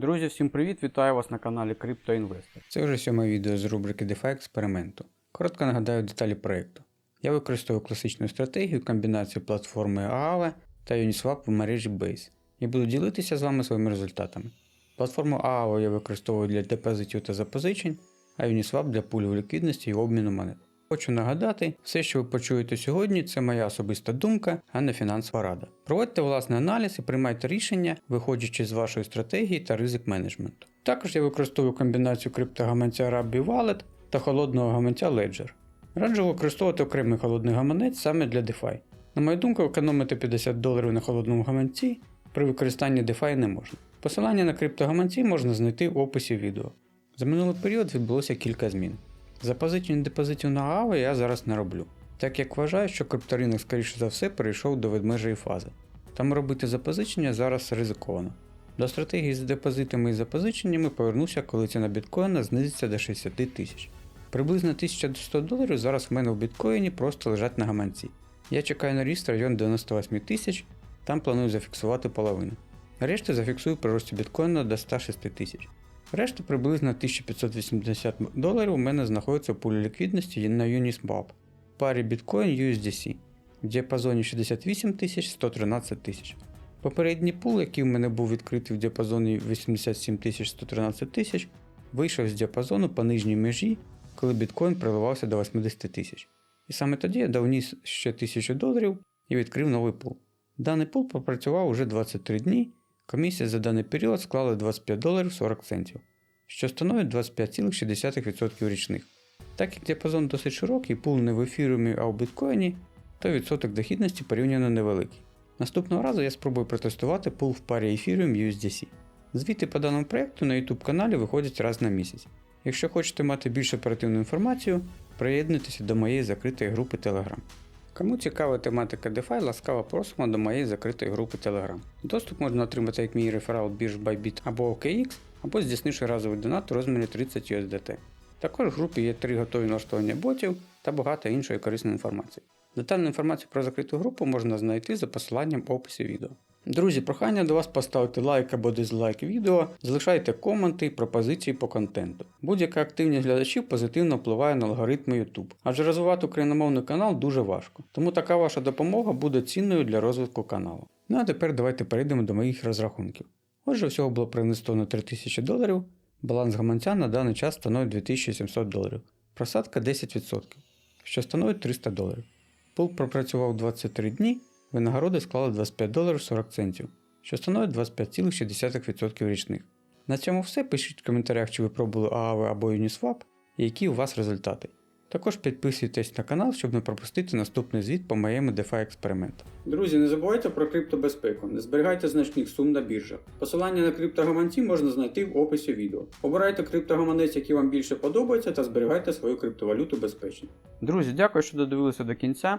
Друзі, всім привіт! Вітаю вас на каналі CryptoInvestor. Це вже сьоме відео з рубрики DeFi експерименту. Коротко нагадаю деталі проєкту. Я використовую класичну стратегію комбінацію платформи Aave та Uniswap в мережі Base і буду ділитися з вами своїми результатами. Платформу Aave я використовую для депозитів та запозичень, а Uniswap для пулів ліквідності і обміну монет. Хочу нагадати, все, що ви почуєте сьогодні, це моя особиста думка, а не фінансова рада. Проводьте власний аналіз і приймайте рішення, виходячи з вашої стратегії та ризик менеджменту. Також я використовую комбінацію криптогаманця Rabbi Wallet та холодного гаманця Ledger. Раджу використовувати окремий холодний гаманець саме для DeFi. На мою думку, економити 50 доларів на холодному гаманці при використанні DeFi не можна. Посилання на криптогаманці можна знайти в описі відео. За минулий період відбулося кілька змін. Запозичень депозитів на ААВ я зараз не роблю, так як вважаю, що крипторинок скоріше за все перейшов до ведмежої фази. Там робити запозичення зараз ризиковано. До стратегії з депозитами і запозиченнями повернуся, коли ціна біткоїна знизиться до 60 тисяч. Приблизно 1100 доларів зараз в мене в біткоїні просто лежать на гаманці. Я чекаю на ріст район 98 тисяч, там планую зафіксувати половину. Решти зафіксую при рості біткоїна до 106 тисяч. Решта приблизно 1580 доларів у мене знаходиться в пулі ліквідності на Uniswap, парі Bitcoin USDC в діапазоні 68 тисяч 113 тисяч. Попередній пул, який в мене був відкритий в діапазоні 87 тисяч 113 тисяч, вийшов з діапазону по нижній межі, коли біткоін приливався до 80 тисяч. І саме тоді я довніс ще 1000 доларів і відкрив новий пул. Даний пул пропрацював уже 23 дні, комісія за даний період склала 25 доларів 40 центів, що становить 25,6% річних. Так як діапазон досить широкий, пул не в ефірумі, а у біткоїні, то відсоток дохідності порівняно невеликий. Наступного разу я спробую протестувати пул в парі Ethereum USDC. Звіти по даному проєкту на YouTube каналі виходять раз на місяць. Якщо хочете мати більш оперативну інформацію, приєднуйтеся до моєї закритої групи Telegram. Кому цікава тематика DeFi, ласкаво просимо до моєї закритої групи Telegram. Доступ можна отримати як мій реферал бірж Bybit або OKX, або здійснивши разовий донат у розмірі 30 USDT. Також в групі є три готові налаштування ботів та багато іншої корисної інформації. Детальну інформацію про закриту групу можна знайти за посиланням в описі відео. Друзі, прохання до вас поставити лайк або дизлайк відео, залишайте коменти і пропозиції по контенту. Будь-яка активність глядачів позитивно впливає на алгоритми YouTube, адже розвивати україномовний канал дуже важко, тому така ваша допомога буде цінною для розвитку каналу. Ну а тепер давайте перейдемо до моїх розрахунків. Отже, всього було проінвестовано 3000 доларів, баланс гаманця на даний час становить 2700 доларів, просадка 10%, що становить 300 доларів. Пул пропрацював 23 дні, винагороди склали 25 доларів 40 центів, що становить 25,6% річних. На цьому все. Пишіть в коментарях, чи ви пробували AAV або Uniswap і які у вас результати. Також підписуйтесь на канал, щоб не пропустити наступний звіт по моєму DeFi експерименту. Друзі, не забувайте про криптобезпеку, не зберігайте значних сум на біржах. Посилання на криптогаманці можна знайти в описі відео. Обирайте криптогаманець, який вам більше подобається, та зберігайте свою криптовалюту безпечно. Друзі, дякую, що додивилися до кінця.